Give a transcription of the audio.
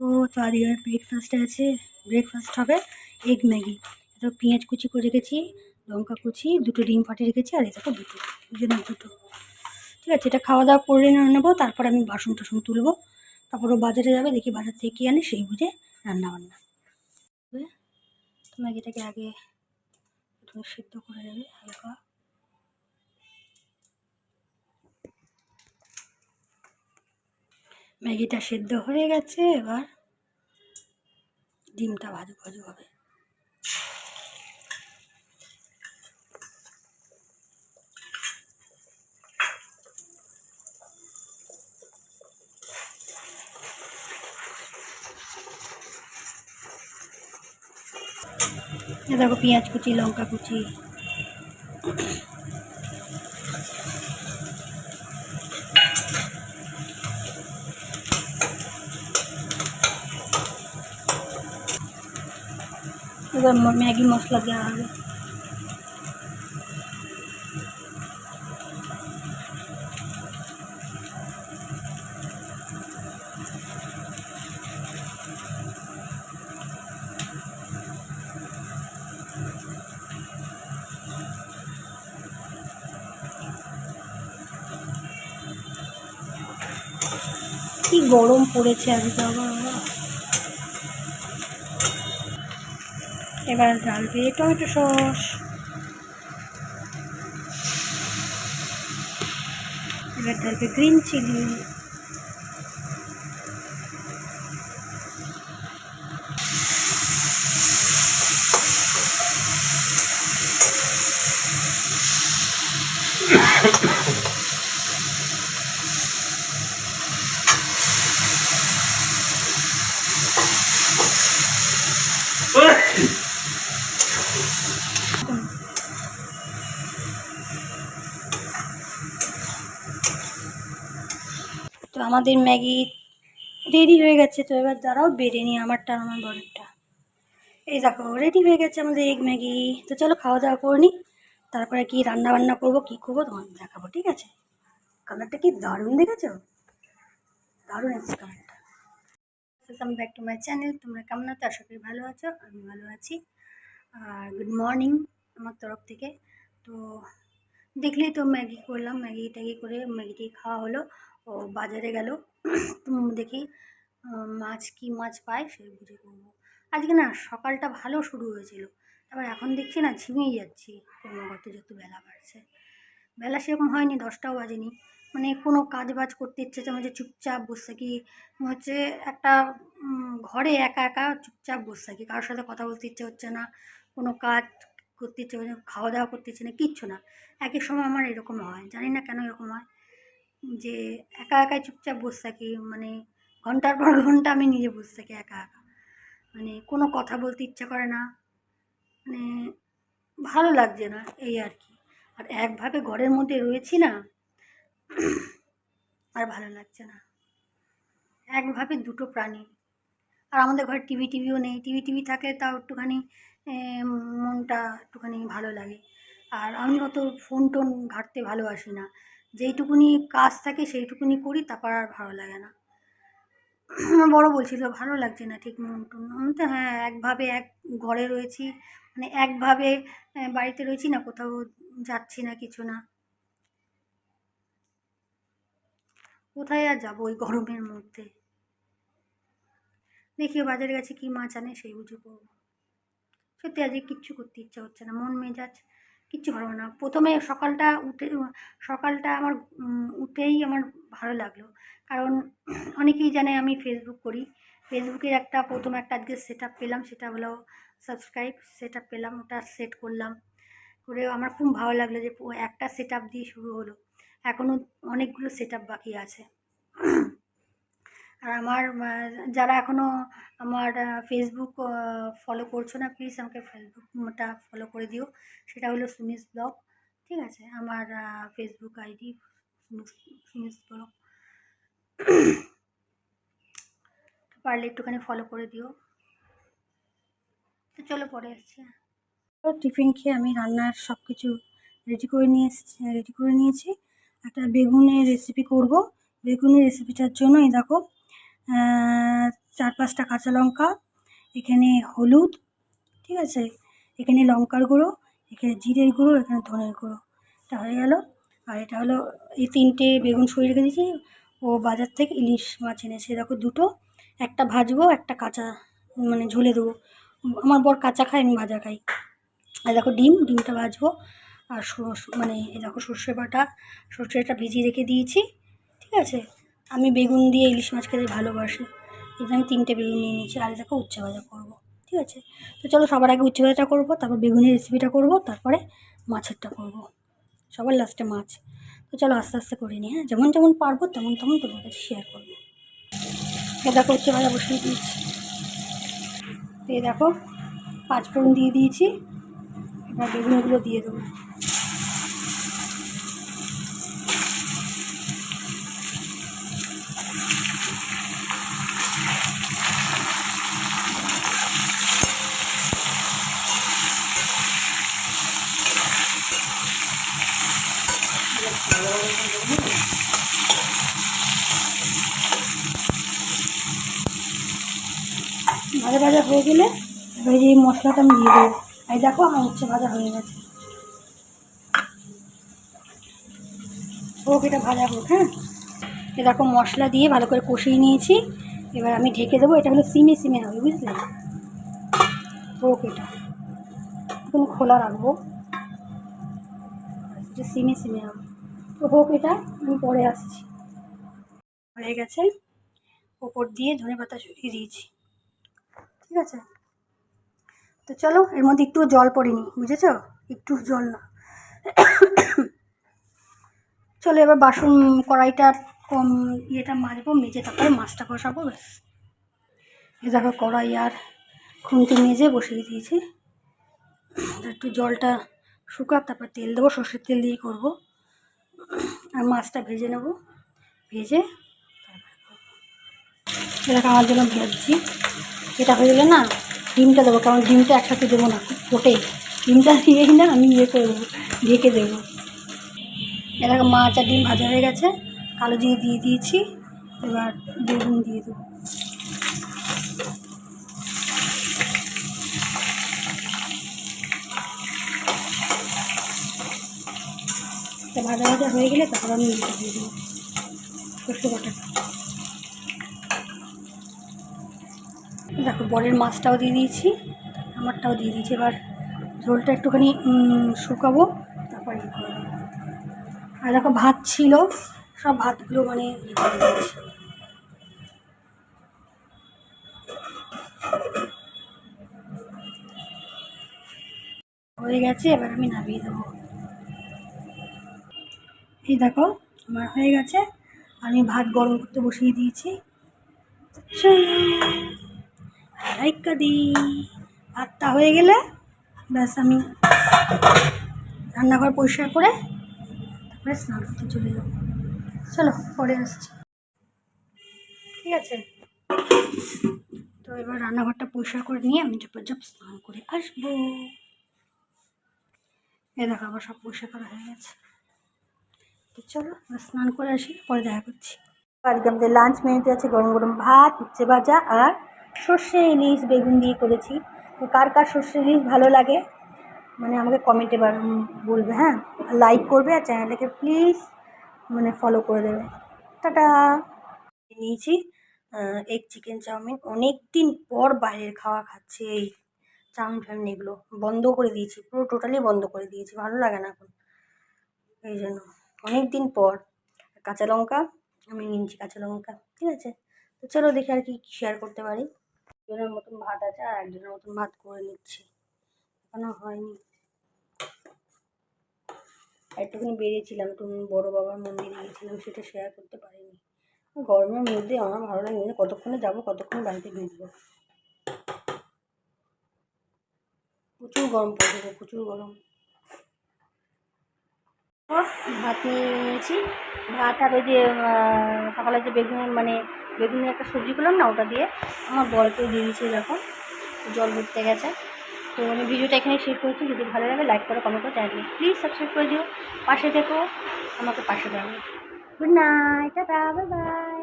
তো তারই ব্রেকফাস্টে আছে। ব্রেকফাস্ট হবে এগ ম্যাগি। এটা পেঁয়াজ কুচি করে রেখেছি, লঙ্কা কুচি, দুটো ডিম ফাটিয়ে রেখেছি, আর দেখো দুটো দুজনের দুটো। ঠিক আছে, এটা খাওয়া দাওয়া করে নিয়ে নেব, তারপর আমি বাসন টাসন তুলবো। তারপর ও বাজারে যাবে, দেখি বাজার থেকে কী আনে, সেই বুঝে রান্না বান্না ম্যাগিটাকে আগে সিদ্ধ করে নেবে, হালকা। ম্যাগিটা সেদ্ধ হয়ে গেছে এবার ডিমটা ভাজু ভাজু হবে। দেখো পেঁয়াজ কুচি লঙ্কা কুচি। এবার ম- ম্যাগি মশলা দেওয়া হবে কি গরম পড়েছে আজকে বাবা এবার ঢালবে টমেটো সস। এবার ঢালবে গ্রিন চিলি তো আমাদের ম্যাগি রেডি হয়ে গেছে, তো এবার দাঁড়াও, বেড়ে নিই আমারটা, আমার বরেরটা। এই দেখো রেডি হয়ে গেছে আমাদের এগ ম্যাগি। তো চলো খাওয়া দাওয়া করে নিই, তারপরে কি রান্না বান্না করব, কী করব তোমাদের দেখাবো, ঠিক আছে? কালারটা কি দারুণ দেখেছ? দারুণ এসেছে কালারটা welcome back to my channel তোমরা কেমন আছো? আশা করি ভালো আছো, আমি ভালো আছি। আর গুড মর্নিং আমার তরফ থেকে। তো দেখলেই তো ম্যাগি করলাম ম্যাগি ট্যাগি করে ম্যাগিটি খাওয়া হলো। ও বাজারে গেল। দেখি মাছ কি মাছ পায় সে বুঝে করব। আজকে না সকালটা ভালো শুরু হয়েছিল। তারপর এখন দেখছি না ঝিমিয়ে যাচ্ছি। ক্রমাগত যত বেলা বাড়ছে। বেলা সেরকম হয়নি, দশটাও বাজেনি। মানে কোনো কাজ বাজ করতে ইচ্ছে হচ্ছে যে চুপচাপ বসে থাকি। হচ্ছে একটা ঘরে একা একা চুপচাপ বসে থাকি। কারোর সাথে কথা বলতে ইচ্ছে হচ্ছে না। কোনো কাজ করতে ইচ্ছে খাওয়া দাওয়া করতে ইচ্ছে না, কিচ্ছু না। এক এক সময় আমার এরকম হয়। জানি না কেন এরকম হয়। যে একা একাই চুপচাপ বসে থাকি মানে ঘণ্টার পর ঘণ্টা আমি নিজে বসে থাকি একা একা। মানে কোনো কথা বলতে ইচ্ছা করে না। মানে ভালো লাগছে না, এই আর কি। আর একভাবে ঘরের মধ্যে রয়েছি না, আর ভালো লাগছে না। একভাবে দুটো প্রাণী। আর আমাদের ঘরে টিভি টিভিও নেই। টিভি টিভি থাকলে তাও একটুখানি মনটা একটুখানি ভালো লাগে। আর আমি অত ফোন টোন ঘাঁটতে ভালোবাসি না। যেইটুকুনি কাজ থাকে সেইটুকুনি করি, তারপর আর ভালো লাগে না। আমার বড় বলছিল, ভালো লাগছে না ঠিক মন টন তো হ্যাঁ একভাবে এক ঘরে রয়েছি মানে একভাবে বাড়িতে রয়েছি না, কোথাও যাচ্ছি না কিছু না। কোথায় আর যাব ওই গরমের মধ্যে? দেখি বাজারে গেছে কি মাছ আনে, সেই বুঝে করব। সত্যি আজকে কিচ্ছু করতে ইচ্ছা হচ্ছে না, মন মেজাজ কিচ্ছু ভালো না। প্রথমে সকালটা উঠে, সকালটা আমার উঠেই আমার ভালো লাগল। কারণ অনেকেই জানে আমি ফেসবুক করি। ফেসবুকের একটা, প্রথম একটা আজকে সেট পেলাম, সেটা হলো সাবস্ক্রাইব সেট পেলাম, ওটা সেট করলাম। করে আমার খুব ভালো লাগল যে একটা সেট দিয়ে শুরু হলো। এখনও অনেকগুলো সেট বাকি আছে। আর আমার যারা এখনও আমার ফেসবুক ফলো করছ না প্লিজ আমাকে ফেসবুকটা ফলো করে দিও। সেটা হলো সুমিস ব্লগ, ঠিক আছে? আমার ফেসবুক আইডি সুমিস ব্লগ। পারলে একটুখানি ফলো করে দিও। তো চলো পরে আসছি। টিফিন খেয়ে আমি রান্নার সব কিছু রেডি করে নিয়ে রেডি করে নিয়েছি। একটা বেগুনের রেসিপি করব। বেগুনের রেসিপিটার জন্য এই দেখো চার পাঁচটা কাঁচা লঙ্কা, এখানে হলুদ, ঠিক আছে? এখানে লঙ্কার গুঁড়ো, এখানে জিরের গুঁড়ো, এখানে ধনের গুঁড়ো। এটা হয়ে গেল। আর এটা হলো এই তিনটে বেগুন সরিয়ে রেখে দিয়েছি। ও বাজার থেকে ইলিশ মাছ এনেছে। দেখো দুটো, একটা ভাজবো, একটা কাঁচা মানে ঝুলে দেবো। আমার বর কাঁচা খায়, আমি ভাজা খাই। আর দেখো ডিম, ডিমটা ভাজবো। আর মানে দেখো সর্ষে বাটা, সর্ষেটা ভিজিয়ে রেখে দিয়েছি। ঠিক আছে? আমি বেগুন দিয়ে ইলিশ মাছ খেতে ভালোবাসি। এই আমি তিনটে বেগুন নিয়ে নিয়েছি। আর দেখো উচ্ছে ভাজা করব। ঠিক আছে? তো চলো সবার আগে উচ্ছে ভাজাটা করব, তারপর বেগুনের রেসিপিটা করব, তারপরে মাছেরটা করব। সবার লাস্টে মাছ। তো চলো আস্তে আস্তে করে নিই হ্যাঁ? যেমন যেমন পারব, তেমন তেমন তোমার কাছে শেয়ার করব। এ দেখো উচ্ছে ভাজা বসিয়ে দিয়েছি। এই দেখো পাঁচ ফোড়ন দিয়ে দিয়েছি। এবার বেগুনগুলো দিয়ে দেবো। ভাজা ভাজা হয়ে গেলে এবার এই মশলাটা আমি দিয়ে দেবো। এই দেখো, আমার উচ্ছে ভাজা হয়ে গেছে। হোক, এটা ভাজা হোক হ্যাঁ? এ দেখো, মশলা দিয়ে ভালো করে কষিয়ে নিয়েছি। এবার আমি ঢেকে দেবো, এটা হলো সিমে সিমে হবে, বুঝলে? হোক, এটা। এখন খোলা রাখব। এটা সিমে সিমে হবে। তো হোক, এটা আমি পরে আসছি। হয়ে গেছে। ওপর দিয়ে ধনে পাতা ছড়িয়ে দিয়েছি। ঠিক আছে? তো চলো, এর মধ্যে একটু জল পড়েনি, বুঝেছ? একটু জল না। চলো, এবার বাসন কড়াইটা কম ইয়েটা মাজবো, মেজে তারপরে মাছটা কষাবো, ব্যাস। এ দেখো, কড়াই আর খুন্তি মেজে বসিয়ে দিয়েছি। একটু জলটা শুকাক, তারপর তেল দেবো, সর্ষের তেল দিয়ে করব। আর মাছটা ভেজে নেব। ভেজে এরকম আমার জন্য ভাজছি। এটা হয়ে গেলে না ডিমটা দেবো, কারণ ডিমটা একসাথে দেবো না, ফোটে। ডিমটা দিয়েই না আমি ইয়ে করব ঢেকে দেবো। এরকম মাছ আর ডিম ভাজা হয়ে গেছে, কালো জিরে দিয়ে দিয়েছি, এবার বেগুন দিয়ে দেবো। ভাজা ভাজা হয়ে গেলে তারপর আমি দিয়ে দেবো, সর্ষে বাটাটা। দেখো, বরের মাছটাও দিয়ে দিয়েছি, আমারটাও দিয়ে দিয়েছি। এবার ঝোলটা একটুখানি শুকাবো, তারপরে ইয়ে আর দেখো, ভাত ছিল, সব ভাতগুলো মানে ইয়ে দিয়েছি। হয়ে গেছে, এবার আমি নামিয়ে দেবো। এই দেখো, আমার হয়ে গেছে, আমি ভাত গরম করতে বসিয়ে দিয়েছি। চলো লাইকা দি ভাতটা হয়ে গেলে ব্যাস আমি রান্নাঘর পরিষ্কার করে তারপরে স্নান করতে চলে যাব। চলো, পরে আসছি। ঠিক আছে? তো এবার রান্নাঘরটা পরিষ্কার করে নিয়ে আমি চুপচাপ স্নান করে আসব। এ দেখো আবার সব পরিষ্কার করা হয়ে গেছে। তো চলো স্নান করে আসি, পরে দেখা করছি। আজকে আমাদের লাঞ্চ মেনুতে আছে গরম গরম ভাত, উচ্ছে ভাজা আর সর্ষে ইলিশ বেগুন দিয়ে করেছি। তো কার কার সর্ষে ইলিশ ভালো লাগে? মানে আমাকে কমেন্টে বলবে হ্যাঁ? লাইক করবে আর চ্যানেলটাকে প্লিজ মানে ফলো করে দেবে। টাটা! নিয়েছি এগ চিকেন চাউমিন। অনেক দিন পর বাইরের খাওয়া খাচ্ছে এই চাউমিন ফাউমিন এগুলো। বন্ধ করে দিয়েছি, পুরো টোটালি বন্ধ করে দিয়েছি। ভালো লাগে না এখন। এই জন্য অনেক দিন পর। কাঁচা লঙ্কা, আমি নিয়েছি কাঁচা লঙ্কা, ঠিক আছে? তো চলো দেখি আর কি শেয়ার করতে পারি। একজনের মতন ভাত আছে আর একজনের মতন ভাত করে নিচ্ছি। এখনও হয়নি। একটুখানি বেরিয়েছিলাম, একটু বড়ো বাবার মন্দিরে গিয়েছিলাম, সেটা শেয়ার করতে পারিনি। গরমের মধ্যে আমার ভালো লাগে কতক্ষণে যাব, কতক্ষণ বাড়িতে ঢুকবো? প্রচুর গরম পড়েছে প্রচুর গরম। ভাত নিয়ে নিয়েছি। ভাত আর ওই যে সকালে যে বেগুন মানে বেগুনের একটা সবজি করলাম না ওটা দিয়ে, আমার বরকে দিয়ে দিয়েছি দেখো জল ভরতে গেছে। তো আমি ভিডিওটা এখানে শেষ করছি। যদি ভালো লাগে, লাইক করো কমেন্ট করো চ্যানেলকে প্লিজ সাবস্ক্রাইব করে দিও। পাশে দেখো আমাকে পাশে দেখো গুড নাইট বাই বাই